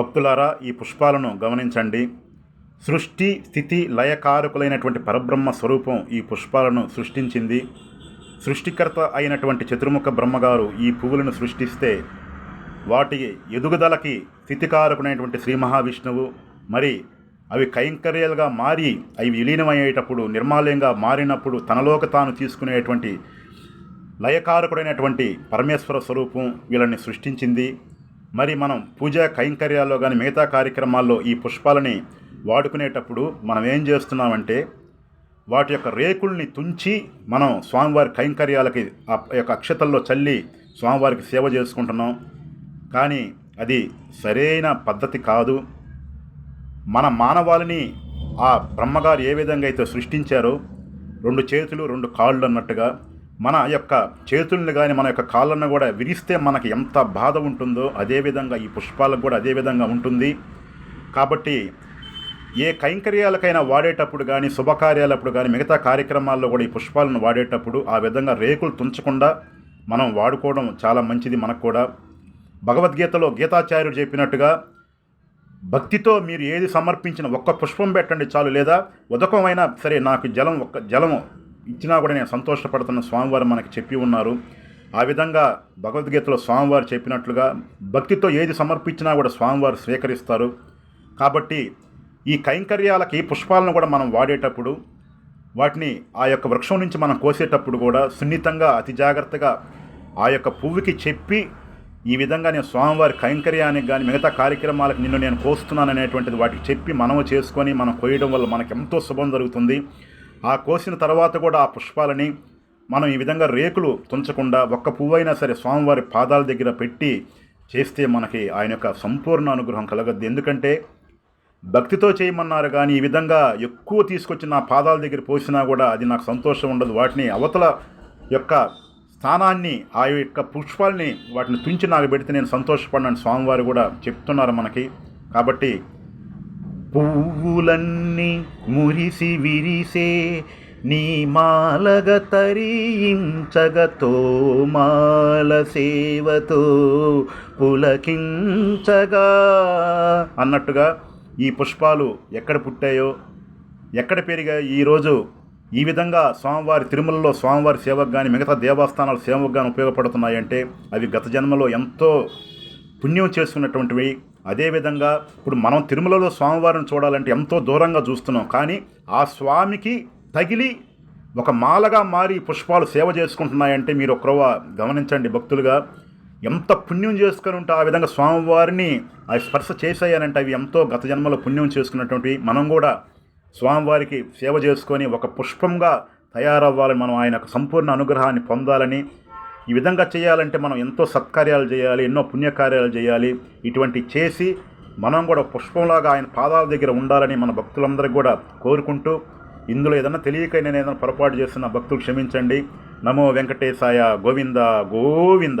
భక్తులారా ఈ పుష్పాలను గమనించండి. సృష్టి స్థితి లయకారకులైనటువంటి పరబ్రహ్మ స్వరూపం ఈ పుష్పాలను సృష్టించింది. సృష్టికర్త అయినటువంటి చతుర్ముఖ బ్రహ్మగారు ఈ పువ్వులను సృష్టిస్తే వాటి ఎదుగుదలకి స్థితికారకునైనటువంటి శ్రీ మహావిష్ణువు మరి అవి కైంకర్యాలుగా మారి అవి విలీనమయ్యేటప్పుడు నిర్మాల్యంగా మారినప్పుడు తనలోకి తాను తీసుకునేటువంటి లయకారకుడైనటువంటి పరమేశ్వర స్వరూపం వీళ్ళని సృష్టించింది. మరి మనం పూజా కైంకర్యాల్లో కానీ మిగతా కార్యక్రమాల్లో ఈ పుష్పాలని వాడుకునేటప్పుడు మనం ఏం చేస్తున్నామంటే వాటి యొక్క రేకుల్ని తుంచి మనం స్వామివారి కైంకర్యాలకి ఆ యొక్క అక్షతల్లో చల్లి స్వామివారికి సేవ చేసుకుంటున్నాం. కానీ అది సరైన పద్ధతి కాదు. మన మానవాళిని ఆ బ్రహ్మగారు ఏ విధంగా అయితే సృష్టించారో రెండు చేతులు రెండు కాళ్ళు అన్నట్టుగా మన యొక్క చేతుల్ని కానీ మన యొక్క కాళ్ళను కూడా విరిస్తే మనకి ఎంత బాధ ఉంటుందో అదేవిధంగా ఈ పుష్పాలకు కూడా అదే విధంగా ఉంటుంది. కాబట్టి ఏ కైంకర్యాలకైనా వాడేటప్పుడు కానీ శుభకార్యాలప్పుడు కానీ మిగతా కార్యక్రమాల్లో కూడా ఈ పుష్పాలను వాడేటప్పుడు ఆ విధంగా రేకులు తుంచకుండా మనం వాడుకోవడం చాలా మంచిది మనకు కూడా. భగవద్గీతలో గీతాచార్యుడు చెప్పినట్టుగా భక్తితో మీరు ఏది సమర్పించిన ఒక్క పుష్పం పెట్టండి చాలు లేదా ఉదకమైనా సరే నాకు జలం ఒక్క జలము ఇచ్చినా కూడా నేను సంతోషపడుతున్న స్వామివారు మనకి చెప్పి ఉన్నారు. ఆ విధంగా భగవద్గీతలో స్వామివారు చెప్పినట్లుగా భక్తితో ఏది సమర్పించినా కూడా స్వామివారు స్వీకరిస్తారు. కాబట్టి ఈ కైంకర్యాలకి పుష్పాలను కూడా మనం వాడేటప్పుడు వాటిని ఆ యొక్క వృక్షం నుంచి మనం కోసేటప్పుడు కూడా సున్నితంగా అతి జాగ్రత్తగా ఆ యొక్క పువ్వుకి చెప్పి ఈ విధంగా నేను స్వామివారి కైంకర్యానికి కానీ మిగతా కార్యక్రమాలకు నిన్ను నేను కోస్తున్నాను అనేటువంటిది వాటికి చెప్పి మనము చేసుకొని మనం కోయడం వల్ల మనకు ఎంతో శుభం జరుగుతుంది. ఆ కోసిన తర్వాత కూడా ఆ పుష్పాలని మనం ఈ విధంగా రేకులు తుంచకుండా ఒక్క పువ్వైనా సరే స్వామివారి పాదాల దగ్గర పెట్టి చేస్తే మనకి ఆయన యొక్క సంపూర్ణ అనుగ్రహం కలగద్దు. ఎందుకంటే భక్తితో చేయమన్నారు కానీ ఈ విధంగా ఎక్కువ తీసుకొచ్చి నా పాదాల దగ్గర పోసినా కూడా అది నాకు సంతోషం ఉండదు. వాటిని అవతల యొక్క స్థానాన్ని ఆ యొక్క పుష్పాలని వాటిని తుంచి నాకు పెడితే నేను సంతోషపడినాను స్వామివారు కూడా చెప్తున్నారు మనకి. కాబట్టి పువ్వులన్నీ మురిసి విరిసే నీ మాలగ తరించగతో మాల సేవతో పులకించగా. అన్నట్టుగా ఈ పుష్పాలు ఎక్కడ పుట్టాయో ఎక్కడ పెరిగాయో ఈరోజు ఈ విధంగా స్వామివారి తిరుమలలో స్వామివారి సేవకు కానీ మిగతా దేవస్థానాల సేవకు కానీ ఉపయోగపడుతున్నాయంటే అవి గత జన్మలో ఎంతో పుణ్యం చేసుకున్నటువంటివి. అదేవిధంగా ఇప్పుడు మనం తిరుమలలో స్వామివారిని చూడాలంటే ఎంతో దూరంగా చూస్తున్నాం. కానీ ఆ స్వామికి తగిలి ఒక మాలగా మారి పుష్పాలు సేవ చేసుకుంటున్నాయంటే మీరు ఒకరవ గమనించండి భక్తులుగా. ఎంత పుణ్యం చేసుకొని ఉంటే ఆ విధంగా స్వామివారిని ఆ స్పర్శ చేసాయనంటే అవి ఎంతో గత జన్మలో పుణ్యం చేసుకున్నటువంటి మనం కూడా స్వామివారికి సేవ చేసుకొని ఒక పుష్పంగా తయారవ్వాలని మనం ఆయన సంపూర్ణ అనుగ్రహాన్ని పొందాలని ఈ విధంగా చేయాలంటే మనం ఎంతో సత్కార్యాలు చేయాలి ఎన్నో పుణ్యకార్యాలు చేయాలి. ఇటువంటి చేసి మనం కూడా పుష్పంలాగా ఆయన పాదాల దగ్గర ఉండాలని మన భక్తులందరికీ కూడా కోరుకుంటూ ఇందులో ఏదైనా తెలియక నేను ఏదైనా పొరపాటు చేస్తున్న భక్తులు క్షమించండి. నమో వెంకటేశాయ గోవింద గోవింద.